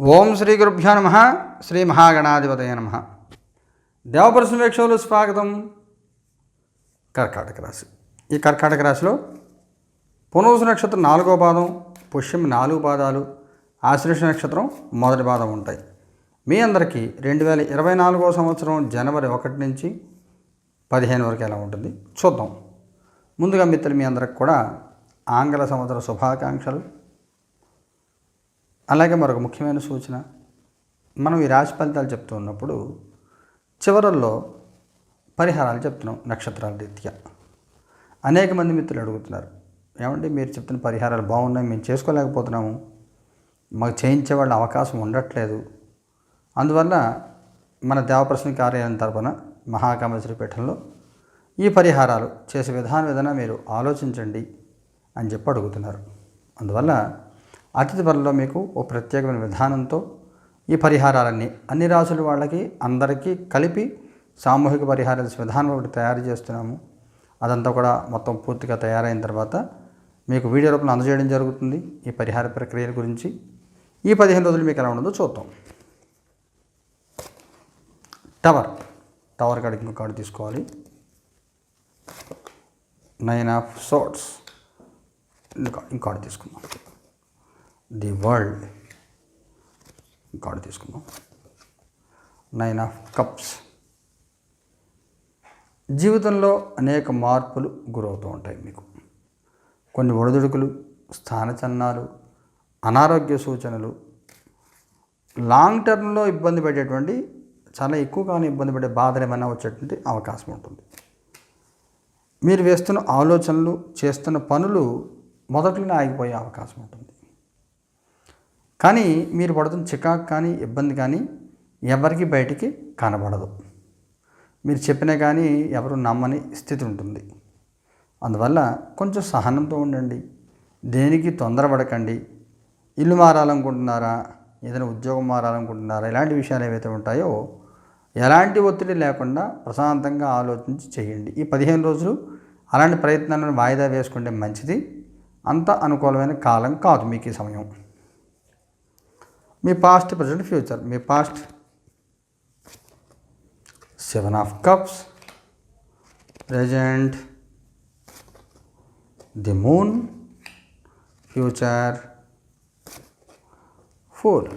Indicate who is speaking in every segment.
Speaker 1: ఓం శ్రీ గురుభ్యో నమ శ్రీ మహాగణాధిపతయ నమ. దేవపరశు వీక్షకులు స్వాగతం. కర్కాటక రాశి. ఈ కర్కాటక రాశిలో పునరుసు నక్షత్రం నాలుగో పాదం పుష్యం నాలుగు పాదాలు ఆశ్లేష నక్షత్రం మొదటి పాదం ఉంటాయి. మీ అందరికీ రెండు వేల ఇరవై నాలుగో సంవత్సరం జనవరి ఒకటి నుంచి పదిహేను వరకు ఎలా ఉంటుంది? చూద్దాం. ముందుగా మిత్రులు మీ అందరికి కూడా ఆంగ్ల సంవత్సర శుభాకాంక్షలు. అలాగే మరొక ముఖ్యమైన సూచన. మనం ఈ రాశి ఫలితాలు చెప్తూ ఉన్నప్పుడు చివరల్లో పరిహారాలు చెప్తున్నాం నక్షత్రాల రీత్యా. అనేక మంది మిత్రులు అడుగుతున్నారు ఏమంటే మీరు చెప్తున్న పరిహారాలు బాగున్నాయి మేము చేసుకోలేకపోతున్నాము. మాకు చేయించే వాళ్ళ అవకాశం ఉండట్లేదు. అందువల్ల మన దేవప్రసన్న కార్యాలయం తరపున మహాకామేశ్వరపీఠంలో ఈ పరిహారాలు చేసే విధానం మీరు ఆలోచించండి అని చెప్పి అడుగుతున్నారు. అందువల్ల అతిథి త్వరలో మీకు ఓ ప్రత్యేకమైన విధానంతో ఈ పరిహారాలన్నీ అన్ని రాసుల వాళ్ళకి అందరికీ కలిపి సామూహిక పరిహార విధానం ఒకటి తయారు చేస్తున్నాము. అదంతా కూడా మొత్తం పూర్తిగా తయారైన తర్వాత మీకు వీడియో రూపంలో అందజేయడం జరుగుతుంది ఈ పరిహార ప్రక్రియల గురించి. ఈ పదిహేను రోజులు మీకు ఎలా ఉండదో చూద్దాం. టవర్ టవర్ కాడికి ఇంకో కార్డు తీసుకోవాలి. నైన్ ఆఫ్ సోట్స్ ఇంకా ఇంకోటి తీసుకుందాం. The world. కార్డు తీసుకుందాం. Nine of cups. జీవితంలో అనేక మార్పులు గురవుతూ ఉంటాయి మీకు. కొన్ని ఒడిదుడుకులు స్థానచలనాలు అనారోగ్య సూచనలు లాంగ్ టర్మ్లో ఇబ్బంది పడేటువంటి చాలా ఎక్కువగానే ఇబ్బంది పడే బాధలు ఏమైనా వచ్చేటువంటి అవకాశం ఉంటుంది. మీరు వేస్తున్న ఆలోచనలు చేస్తున్న పనులు మొదట్లోనే ఆగిపోయే అవకాశం ఉంటుంది. కానీ మీరు పడుతున్న చికాకు కానీ ఇబ్బంది కానీ ఎవరికి బయటికి కనబడదు. మీరు చెప్పినా కానీ ఎవరు నమ్మని స్థితి ఉంటుంది. అందువల్ల కొంచెం సహనంతో ఉండండి. దేనికి తొందరపడకండి. ఇల్లు మారాలనుకుంటున్నారా? ఏదైనా ఉద్యోగం మారాలనుకుంటున్నారా? ఇలాంటి విషయాలు ఏవైతే ఉంటాయో ఎలాంటి ఒత్తిడి లేకుండా ప్రశాంతంగా ఆలోచించి చేయండి. ఈ పదిహేను రోజులు అలాంటి ప్రయత్నాలను వాయిదా వేసుకుంటే మంచిది. అంత అనుకూలమైన కాలం కాదు మీకు ఈ సమయం. మీ past present future me past seven of cups present the moon future four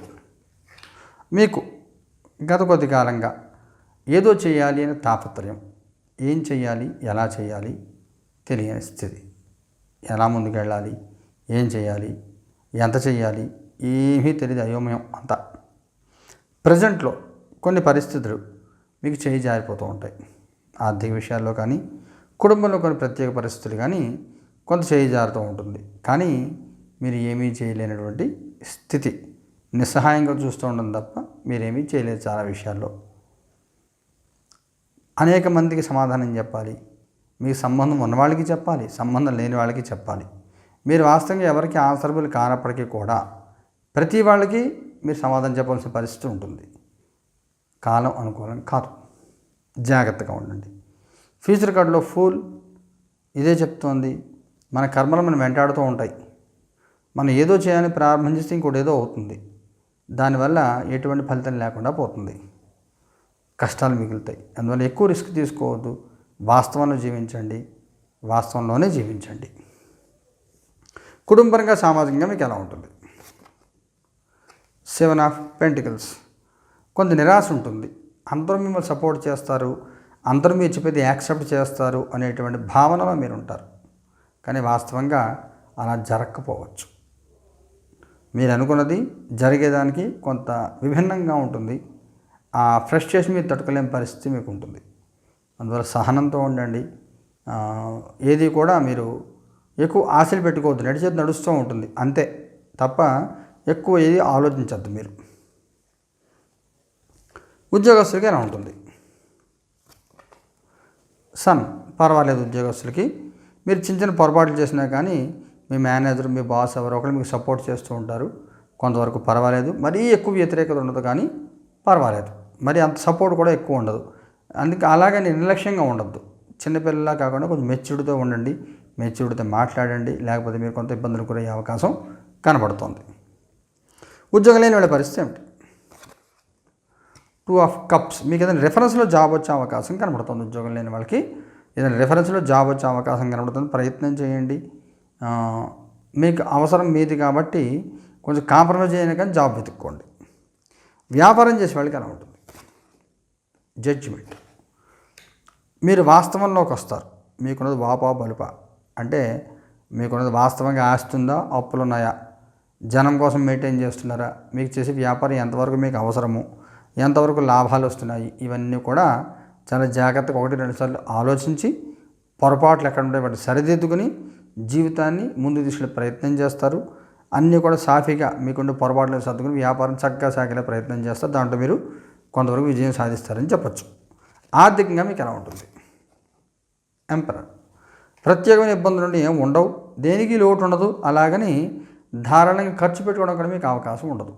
Speaker 1: మీకు గత కొద్ది కాలంగా ఏదో చేయాలి అనే తాపత్రయం. ఏం చేయాలి? ఎలా చేయాలి? తెలియని స్థితి. ఎలా ముందుకెళ్ళాలి? ఏం చేయాలి? ఎంత చేయాలి? ఏమీ తెలియదు అయోమయం అంతా. ప్రజెంట్లో కొన్ని పరిస్థితులు మీకు చేయి జారిపోతూ ఉంటాయి. ఆర్థిక విషయాల్లో కానీ కుటుంబంలో కొన్ని ప్రత్యేక పరిస్థితులు కానీ కొంత చేయి జారుతూ ఉంటుంది. కానీ మీరు ఏమీ చేయలేనటువంటి స్థితి నిస్సహాయంగా చూస్తూ ఉండడం తప్ప మీరేమీ చేయలేదు చాలా విషయాల్లో. అనేక మందికి సమాధానం చెప్పాలి. మీకు సంబంధం ఉన్న వాళ్ళకి చెప్పాలి సంబంధం లేని వాళ్ళకి చెప్పాలి. మీరు వాస్తవంగా ఎవరికి ఆన్సరబుల్ కానప్పటికీ కూడా ప్రతి వాళ్ళకి మీరు సమాధానం చెప్పాల్సిన పరిస్థితి ఉంటుంది. కాలం అనుకూలం కాదు. జాగ్రత్తగా ఉండండి. ఫ్యూచర్ కార్డులో ఫుల్ ఇదే చెప్తోంది. మన కర్మలు మనం వెంటాడుతూ ఉంటాయి. మనం ఏదో చేయాలని ప్రారంభం చేస్తే ఇంకోటి ఏదో అవుతుంది. దానివల్ల ఎటువంటి ఫలితం లేకుండా పోతుంది. కష్టాలు మిగులుతాయి. అందువల్ల ఎక్కువ రిస్క్ తీసుకోవద్దు. వాస్తవంలో జీవించండి. వాస్తవంలోనే జీవించండి. కుటుంబరంగా సామాజికంగా మీకు ఎలా ఉంటుంది? Seven of pentacles. కొంత నిరాశ ఉంటుంది. అందరూ మిమ్మల్ని సపోర్ట్ చేస్తారు. అందరూ మీరు చెప్పేది యాక్సెప్ట్ చేస్తారు అనేటువంటి భావనలో మీరు ఉంటారు కానీ వాస్తవంగా అలా జరగకపోవచ్చు మీరు అనుకున్నది జరిగేదానికి కొంత విభిన్నంగా ఉంటుంది. ఆ ఫ్రస్ట్రేషన్ మీరు తట్టుకోలేని పరిస్థితి మీకు ఉంటుంది అందువల్ల సహనంతో ఉండండి. ఏది కూడా మీరు ఎక్కువ ఆశలు పెట్టుకోవద్దు. నడిచేది నడుస్తూ ఉంటుంది. అంతే తప్ప ఎక్కువ ఏది ఆలోచించద్దు మీరు. ఉద్యోగస్తులకి ఎలా ఉంటుంది? సన్ పర్వాలేదు ఉద్యోగస్తులకి. మీరు చిన్న చిన్న పొరపాట్లు చేసినా కానీ మీ మేనేజర్ మీ బాస్ ఎవరో ఒకరు మీకు సపోర్ట్ చేస్తూ ఉంటారు. కొంతవరకు పర్వాలేదు. మరీ ఎక్కువ వ్యతిరేకత ఉండదు కానీ పర్వాలేదు. మరి అంత సపోర్ట్ కూడా ఎక్కువ ఉండదు. అందుకే అలాగే నిర్లక్ష్యంగా ఉండద్దు. చిన్నపిల్లలా కాకుండా కొంచెం మెచ్యూర్డ్తో ఉండండి. మెచ్యూర్డ్తో మాట్లాడండి. లేకపోతే మీరు కొంత ఇబ్బందులు గురయ్యే అవకాశం కనబడుతుంది. ఉద్యోగం లేని వాళ్ళ పరిస్థితి ఏమిటి? టూ ఆఫ్ కప్స్ మీకు ఏదైనా రెఫరెన్స్లో జాబ్ వచ్చే అవకాశం కనబడుతుంది ఉద్యోగం లేని వాళ్ళకి. ఏదైనా రెఫరెన్స్లో జాబ్ వచ్చే అవకాశం కనబడుతుంది. ప్రయత్నం చేయండి. మీకు అవసరం మీది కాబట్టి కొంచెం కాంప్రమైజ్ అయినా కానీ జాబ్ వెతుక్కోండి. వ్యాపారం చేసే వాళ్ళకి అలా ఉంటుంది జడ్జిమెంట్ మీరు వాస్తవంలోకి వస్తారు. మీకున్నది వాపా బలుప. అంటే మీకున్నది వాస్తవంగా ఆస్తుందా అప్పులు ఉన్నాయా? జనం కోసం మెయింటైన్ చేస్తున్నారా? మీకు చేసే వ్యాపారం ఎంతవరకు మీకు అవసరము? ఎంతవరకు లాభాలు వస్తున్నాయి? ఇవన్నీ కూడా చాలా జాగ్రత్తగా ఒకటి రెండు సార్లు ఆలోచించి పొరపాట్లు ఎక్కడ ఉంటే వాటిని సరిదిద్దుకుని జీవితాన్ని ముందు తీసుకునే ప్రయత్నం చేస్తారు. అన్నీ కూడా సాఫీగా మీకుండే పొరపాట్లు సర్దుకుని వ్యాపారం చక్కగా సాగేలా ప్రయత్నం చేస్తారు. దాంట్లో మీరు కొంతవరకు విజయం సాధిస్తారని చెప్పచ్చు. ఆర్థికంగా మీకు ఎలా ఉంటుంది? ఎంపరర్ ప్రత్యేకమైన ఇబ్బందులు ఏమి ఏం ఉండవు. దేనికి లోటు ఉండదు. అలాగని ధారాళంగా ఖర్చు పెట్టుకోవడం కూడా మీకు అవకాశం ఉండదు.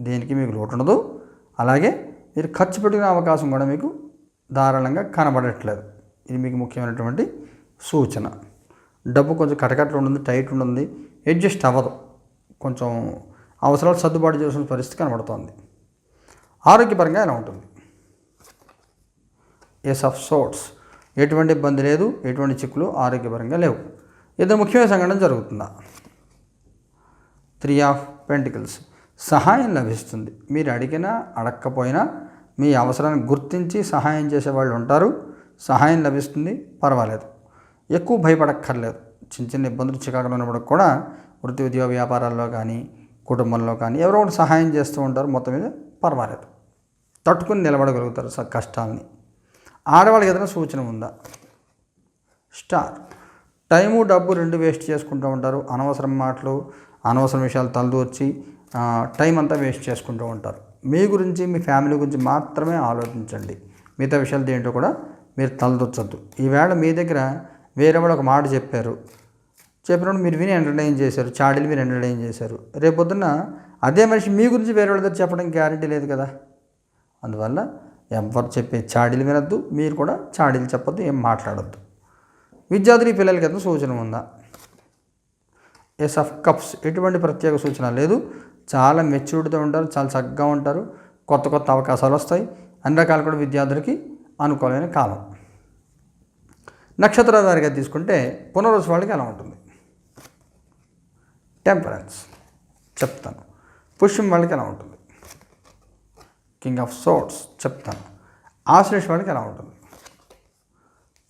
Speaker 1: దేనికి మీకు లోటు ఉండదు. అలాగే మీరు ఖర్చు పెట్టుకునే అవకాశం కూడా మీకు ధారాళంగా కనబడట్లేదు. ఇది మీకు ముఖ్యమైనటువంటి సూచన. డబ్బు కొంచెం కటకట్లు ఉంటుంది టైట్ ఉంటుంది అడ్జస్ట్ అవ్వదు. కొంచెం అవసరాలు సర్దుబాటు చేసిన పరిస్థితి కనబడుతోంది. ఆరోగ్యపరంగా ఎలా ఉంటుంది? ఎస్ ఆఫ్ సోట్స్ ఎటువంటి ఇబ్బంది లేదు ఎటువంటి చిక్కులు ఆరోగ్యపరంగా లేవు. ఇద్దరు ముఖ్యమైన సంఘటన జరుగుతుందా? త్రీ ఆఫ్ పెంటికల్స్ సహాయం లభిస్తుంది. మీరు అడిగినా అడగకపోయినా మీ అవసరాన్ని గుర్తించి సహాయం చేసే వాళ్ళు ఉంటారు. సహాయం లభిస్తుంది. పర్వాలేదు. ఎక్కువ భయపడక్కర్లేదు. చిన్న చిన్న ఇబ్బందులు చికాకులు ఉన్నప్పుడు కూడా వృత్తి ఉద్యోగ వ్యాపారాల్లో కానీ కుటుంబంలో కానీ ఎవరో ఒకటి సహాయం చేస్తూ ఉంటారు. మొత్తం మీద పర్వాలేదు. తట్టుకుని నిలబడగలుగుతారు స- కష్టాలని. ఆడవాళ్ళకి ఏదైనా సూచన ఉందా? స్టార్. టైము డబ్బు రెండు వేస్ట్ చేసుకుంటూ ఉంటారు. అనవసరం మాటలు అనవసరం విషయాలు తలదూర్చి టైం అంతా వేస్ట్ చేసుకుంటూ ఉంటారు. మీ గురించి మీ ఫ్యామిలీ గురించి మాత్రమే ఆలోచించండి. మిగతా విషయాలు దేంటో కూడా మీరు తలదొచ్చద్దు ఈవేళ మీ దగ్గర వేరే వాళ్ళు ఒక మాట చెప్పారు. చెప్పినప్పుడు మీరు విని ఎంటర్టైన్ చేశారు. చాడీలు మీరు ఎంటర్టైన్ చేశారు. రేపొద్దున అదే మనిషి మీ గురించి వేరే వాళ్ళ దగ్గర చెప్పడం గ్యారంటీ లేదు కదా. అందువల్ల ఎవరు చెప్పే చాడీలు వినొద్దు. మీరు కూడా చాడీలు చెప్పొద్దు. ఏం మాట్లాడొద్దు. విద్యార్థులు పిల్లలకి ఎంత సూచన ఉందా? ఎస్ ఆఫ్ కప్స్ ఎటువంటి ప్రత్యేక సూచన లేదు. చాలా మెచ్యూర్డ్తో ఉంటారు. చాలా చక్కగా ఉంటారు. కొత్త కొత్త అవకాశాలు వస్తాయి. అన్ని రకాలు కూడా విద్యార్థులకి అనుకూలమైన కాలం. నక్షత్ర వారిగా తీసుకుంటే పునరుసు వాళ్ళకి ఎలా ఉంటుంది? టెంపరెన్స్ చెప్తాను. పుష్యం వాళ్ళకి ఎలా ఉంటుంది? కింగ్ ఆఫ్ సోట్స్ చెప్తాను. ఆశ్లేష వాళ్ళకి ఎలా ఉంటుంది?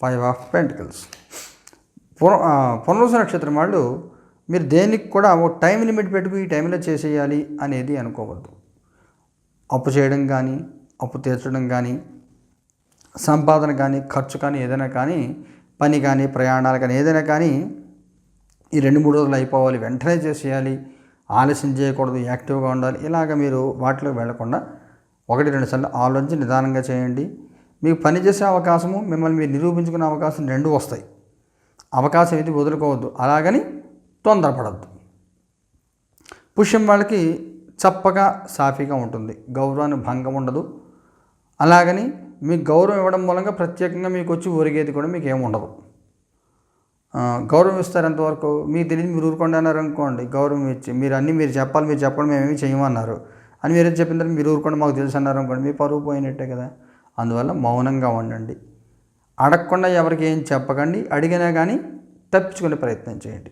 Speaker 1: ఫైవ్ ఆఫ్ పెంటికల్స్ పున పునరుస నక్షత్రం వాళ్ళు మీరు దేనికి కూడా ఓ టైం లిమిట్ పెట్టుకు ఈ టైంలో చేసేయాలి అనేది అనుకోవద్దు. అప్పు చేయడం కానీ అప్పు తీర్చడం కానీ సంపాదన కానీ ఖర్చు కానీ ఏదైనా కానీ పని కానీ ప్రయాణాలు కానీ ఏదైనా కానీ ఈ రెండు మూడు రోజులు అయిపోవాలి. వెంటనే చేసేయాలి. ఆలస్యం చేయకూడదు. యాక్టివ్గా ఉండాలి. ఇలాగ మీరు వాటిలోకి వెళ్ళకుండా ఒకటి రెండు సార్లు ఆలోచించి నిదానంగా చేయండి. మీకు పని చేసే అవకాశము మిమ్మల్ని మీరు నిరూపించుకునే అవకాశం రెండు వస్తాయి. అవకాశం ఇది వదులుకోవద్దు. అలాగని తొందరపడద్దు. పుష్యం వాళ్ళకి చప్పగా సాఫీగా ఉంటుంది. గౌరవాన్ని భంగం ఉండదు. అలాగని మీకు గౌరవం ఇవ్వడం మూలంగా ప్రత్యేకంగా మీకు వచ్చి ఒరిగేది కూడా మీకు ఏమి ఉండదు. గౌరవం ఇస్తారు ఎంతవరకు? మీకు తెలియదు మీరు ఊరుకోండి అన్నారు అనుకోండి. గౌరవం ఇచ్చి మీరు అన్నీ మీరు చెప్పాలి మీరు చెప్పండి మేమేమి చేయమన్నారు అని మీరు చెప్పిన తర్వాత మీరు ఊరుకోండి మాకు తెలుసు అన్నారు అనుకోండి మీ పరువు పోయినట్టే కదా. అందువల్ల మౌనంగా ఉండండి. అడగకుండా ఎవరికి ఏం చెప్పకండి. అడిగినా కానీ తప్పించుకునే ప్రయత్నం చేయండి.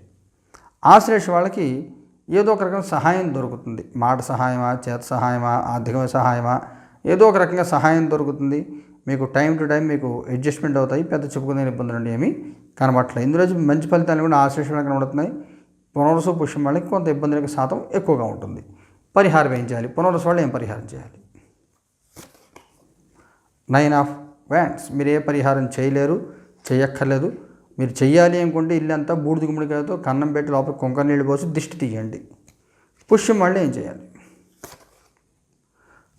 Speaker 1: ఆశ్లేష వాళ్ళకి ఏదో ఒక రకం సహాయం దొరుకుతుంది. మాట సహాయమా చేత సహాయమా ఆర్థిక సహాయమా ఏదో ఒక రకంగా సహాయం దొరుకుతుంది. మీకు టైం టు టైం మీకు అడ్జస్ట్మెంట్ అవుతాయి పెద్ద చెప్పుకునే ఇబ్బందులు అంటే ఏమీ కనబడట్లేదు. ఇందులో మంచి ఫలితాలు కూడా ఆశ్లేషణ కనబడుతున్నాయి. పునరుసు పుష్యం వాళ్ళకి కొంత ఇబ్బందులకు శాతం ఎక్కువగా ఉంటుంది. పరిహారం ఏం చేయాలి? పునరుసు వాళ్ళు ఏం పరిహారం చేయాలి? నైన్ ఆఫ్ వ్యాండ్స్ మీరు ఏ పరిహారం చేయలేరు చేయక్కర్లేదు. మీరు చెయ్యాలి అనుకుంటే ఇల్లంతా బూడిద గుమ్మడికాయతో కన్నం పెట్టి లోపల కుంక నీళ్ళు పోసి దిష్టి తీయండి. పుష్యం మళ్ళీ ఏం చేయాలి?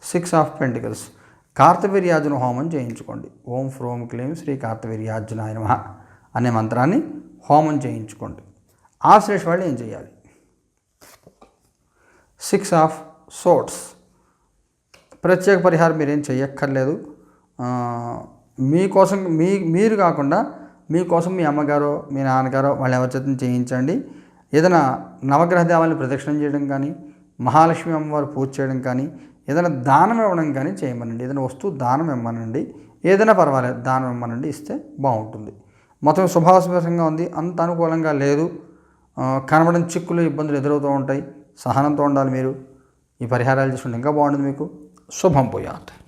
Speaker 1: సిక్స్ ఆఫ్ పెంటికల్స్ కార్తవీర్యార్జున హోమం చేయించుకోండి. ఓం ఫ్రోం క్లీం శ్రీ కార్తవీర్యార్జునాయ ఆయన అనే మంత్రాన్ని హోమం చేయించుకోండి. ఆశ్లేష వాళ్ళు ఏం చేయాలి? సిక్స్ ఆఫ్ సోట్స్ ప్రత్యేక పరిహారం మీరేం చేయక్కర్లేదు మీకోసం మీ మీరు కాకుండా మీకోసం మీ అమ్మగారో మీ నాన్నగారో వాళ్ళ ఎవరిచేతం చేయించండి. ఏదైనా నవగ్రహ దేవాలను ప్రదక్షిణం చేయడం కానీ మహాలక్ష్మి అమ్మవారు పూజ చేయడం కానీ ఏదైనా దానం ఇవ్వడం కానీ చేయమనండి. ఏదైనా వస్తువు దానం ఇవ్వమనండి. ఏదైనా పర్వాలేదు దానం ఇవ్వమనండి. ఇస్తే బాగుంటుంది. మొత్తం శుభాశుభంగా ఉంది. అంత అనుకూలంగా లేదు. ఆ, చిక్కులు ఇబ్బందులు ఎదురవుతూ ఉంటాయి. సహనంతో ఉండాలి మీరు. ఈ పరిహారాలు చేసుకుంటే ఇంకా బాగుంటుంది మీకు. శుభం పోయాత్